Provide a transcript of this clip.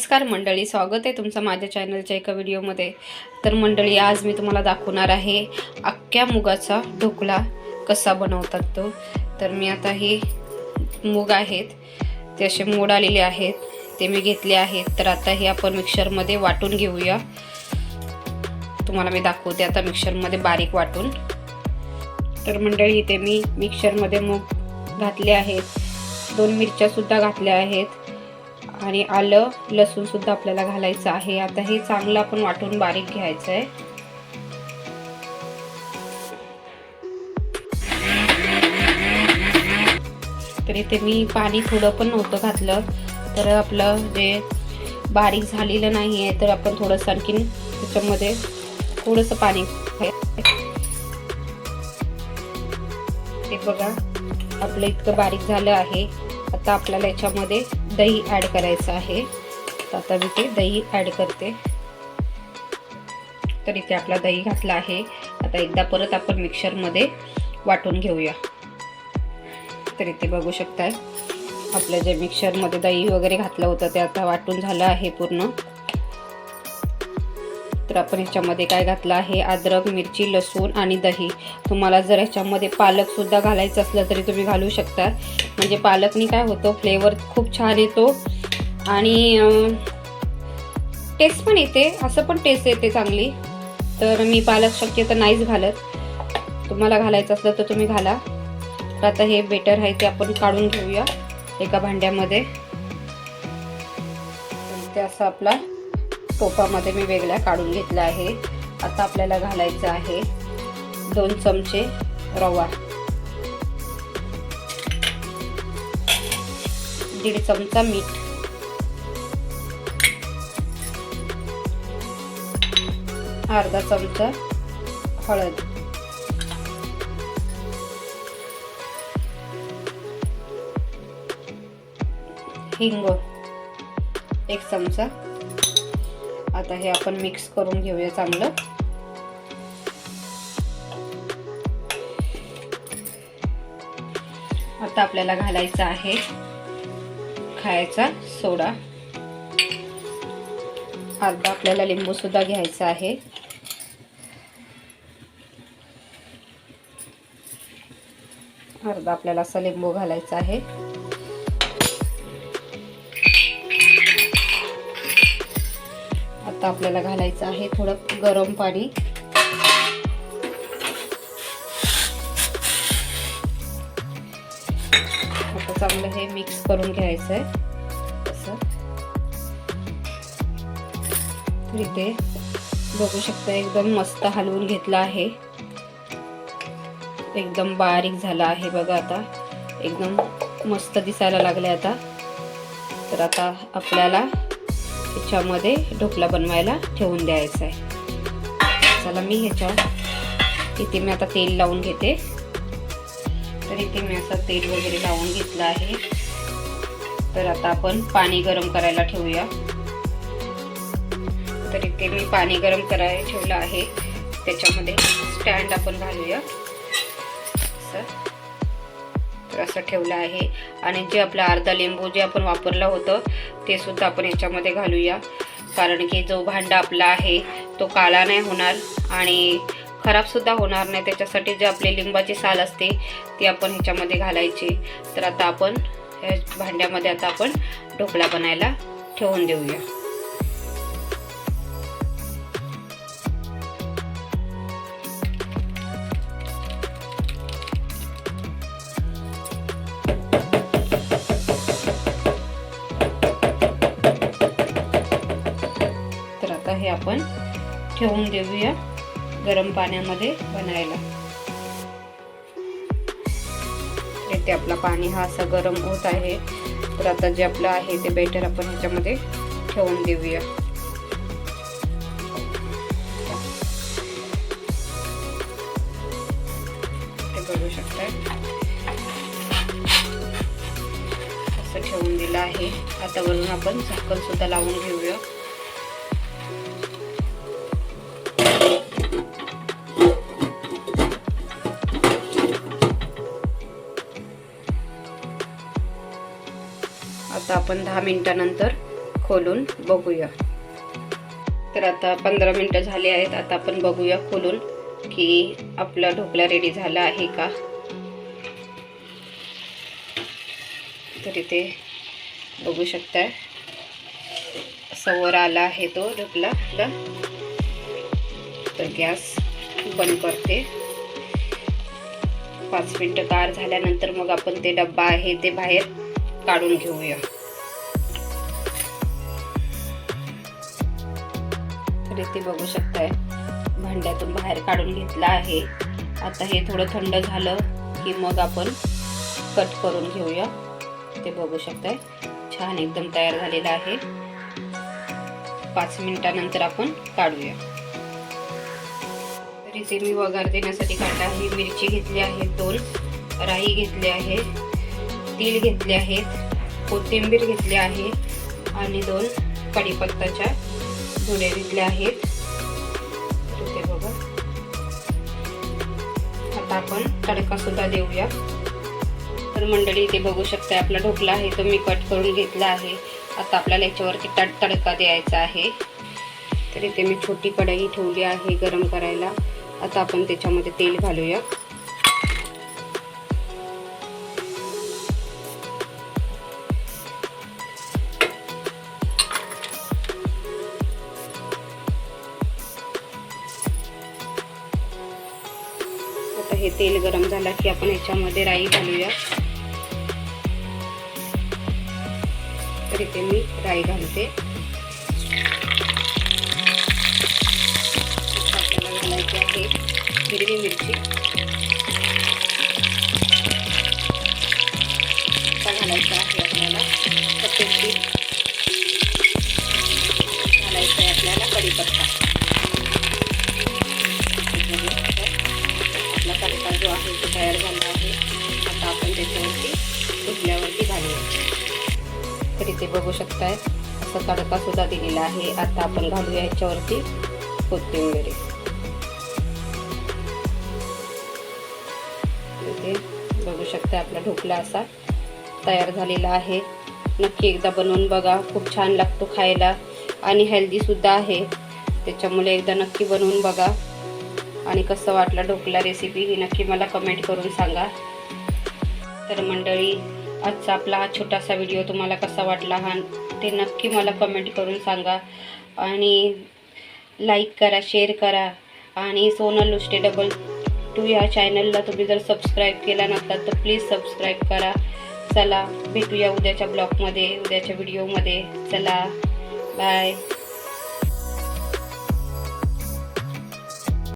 नमस्कार मंडळी स्वागत आहे तुमचं माझ्या चॅनलच्या एका व्हिडिओमध्ये तर मंडळी आज मी तुम्हाला दाखवणार आहे अख्ख्या मुगाचा ढोकळा कसा बनवतात तो. तर मी आता हे मूग आहेत ते असे मोड आलेले आहेत ते मी घेतले आहेत. तर आता हे आपण मिक्सरमध्ये वाटून घेऊया. तुम्हाला मी दाखवते आता मिक्सरमध्ये बारीक वाटून. तर मंडळी इथे मी मिक्सरमध्ये मूग घातले आहेत. दोन मिरच्यासुद्धा घातल्या आहेत. आणि आलं लसूणसुद्धा आपल्याला घालायचं आहे. आता हे चांगलं आपण वाटून बारीक घ्यायचं आहे. तर इथे मी पाणी थोडं पण नव्हतं घातलं. तर आपलं जे बारीक झालेलं नाही आहे तर आपण थोडंसं आणखीन त्याच्यामध्ये थोडंसं पाणी ते बघा आपलं इतकं बारीक झालं आहे. आता आपल्याला याच्यामध्ये दही ॲड करायचं आहे. तर आता मी ते दही ॲड करते. तर इथे आपला दही घातला आहे. आता एकदा परत आपण मिक्सरमध्ये वाटून घेऊया. तर इथे बघू शकताय आपलं जे मिक्सरमध्ये दही वगैरे घातलं होतं ते आता वाटून झालं आहे पूर्ण. तर आपण ह्याच्यामध्ये काय घातलं आहे? अद्रक मिरची लसूण आणि दही. तुम्हाला जर ह्याच्यामध्ये पालकसुद्धा घालायचं असलं तरी तुम्ही घालू शकता. म्हणजे पालकनी काय होतं? फ्लेवर खूप छान येतो. आणि टेस्ट पण येते. असं पण टेस्ट येते चांगली. तर मी पालक शक्यतो नाहीच घालत. तुम्हाला घालायचं असलं तर तुम्ही घाला. तर आता हे बेटर आहे ते आपण काढून घेऊया एका भांड्यामध्ये. ते असं आपला टोपामध्ये मी वेगळ्या काढून घेतल्या आहे आता आपल्याला घालायचं आहे दोन चमचे रवा. दीड चमचा मीठ. अर्धा चमचा हळद. हिंग. एक चमचा आता हे आपण मिक्स करून घेऊया चांगलं. आता आपल्याला घालायचा आहे खायचा सोडा. अर्धा आपल्याला लिंबू सुद्धा घ्यायचा आहे. अर्धा आपल्याला असा लिंबू घालायचा आहे. आता आपल्याला घालायचं आहे थोडं गरम पाणी. आता चांगलं हे मिक्स करून घ्यायचं आहे असं. इथे बघू शकता एकदम मस्त हलवून घेतलं आहे. एकदम बारीक झाला आहे बघा आता. एकदम मस्त दिसायला लागले आता. तर आता आपल्याला ह्याच्यामध्ये ढोकला बनवायला ठेवून द्यायचा आहे. चला मी ह्याच्यावर इथे मी आता तेल लावून घेते. तर इथे मी असं तेल वगैरे लावून घेतलं आहे. तर आता आपण पाणी गरम करायला ठेवूया. तर इथे मी पाणी गरम करायला ठेवलं आहे. त्याच्यामध्ये स्टँड आपण घालूया. तर असं ठेवलं आहे. आणि जे आपलं अर्धा लिंबू जे आपण वापरलं होतं ते सुद्धा आपण ह्याच्यामध्ये घालूया. कारण की जो भांडा आपला आहे तो काळा नाही होणार आणि खराबसुद्धा होणार नाही. त्याच्यासाठी जे आपली लिंबाची साल असते ती आपण ह्याच्यामध्ये घालायची. तर आता आपण ह्या भांड्यामध्ये आता आपण ढोकळा बनायला ठेवून देऊया. हे आपण ठेवून देऊया गरम पाण्यामध्ये बनायला. येथे आपला पाणी हा असा गरम होत आहे. तर आता जे आपलं आहे ते बेटर आपण ह्याच्यामध्ये ठेवून देऊया. ते बघू शकताय. असं ठेवून दिलं आहे. आता वरून आपण झाकण सुद्धा लावून घेऊया. आता आपण दहा मिनिटानंतर खोलून बघूया. तर आता पंधरा मिनटं झाली आहेत आता आपण बघूया खोलून की आपला ढोकला रेडी झाला आहे का? तर इथे बघू शकताय. समोर आला आहे तो ढकला. तर गॅस बंद करते. पाच मिनटं गार झाल्यानंतर मग आपण ते डब्बा आहे ते बाहेर काढून घेऊया. तर इथे बघू शकताय भांड्यातून बाहेर काढून घेतला आहे. आता हे थोडं थंड झालं की मग आपण कट करून घेऊया. ते बघू शकताय. छान एकदम तयार झालेलं आहे. पाच मिनिटानंतर आपण काढूया. तर इथे मी वगार देण्यासाठी काढला आहे मिरची घेतली आहे दोन राई घेतली आहे तीळ घेतले आहेत कोथिंबीर घेतली आहे आणि दोन कढीपत्ताच्या धुड्या घेतल्या आहेत. इथे बघा. आता आपण तडका सुद्धा देऊया. तर मंडळी इथे बघू शकता आपला ढोकला आहे तो मी कट करून घेतला आहे. आता आपल्याला याच्यावरती तड तडका द्यायचा आहे. तर इथे मी छोटी कढई ठेवली आहे गरम करायला. आता आपण त्याच्यामध्ये तेल घालूया. आता हे तेल गरम झालं की आपण याच्यामध्ये राई घालूया. इथे मी राई घालते. आपल्याला घालायची आहे हिरवी मिरची. घालायचं आहे आपल्याला सफेद घालायचं आहे आपल्याला कढीपत्ता. आपला तडका जो आहे तो तयार झाला आहे. आता आपण त्याच्यावरती धुतल्यावरती इथे बघू शकताय असा तडका सुद्धा दिलेला आहे. आता आपण घालूया याच्यावरती कोथिंबीर. इथे बघू शकता आपला ढोकला असा तयार झालेला आहे. नक्की एकदा बनवून बघा. खूप छान लागतो खायला आणि हेल्दीसुद्धा आहे. त्याच्यामुळे एकदा नक्की बनवून बघा. आणि कसं वाटलं ढोकला रेसिपी ही नक्की मला कमेंट करून सांगा. तर मंडळी आजचा आपला हा छोटासा व्हिडिओ तुम्हाला कसा वाटला हा ते नक्की मला कमेंट करून सांगा. आणि लाईक करा शेअर करा. आणि सोनल लुष्टे डबल टू या चॅनलला तुम्ही जर सबस्क्राईब केला नसलात तर प्लीज सबस्क्राईब करा. चला भेटूया उद्याच्या ब्लॉगमध्ये उद्याच्या व्हिडिओमध्ये चला बाय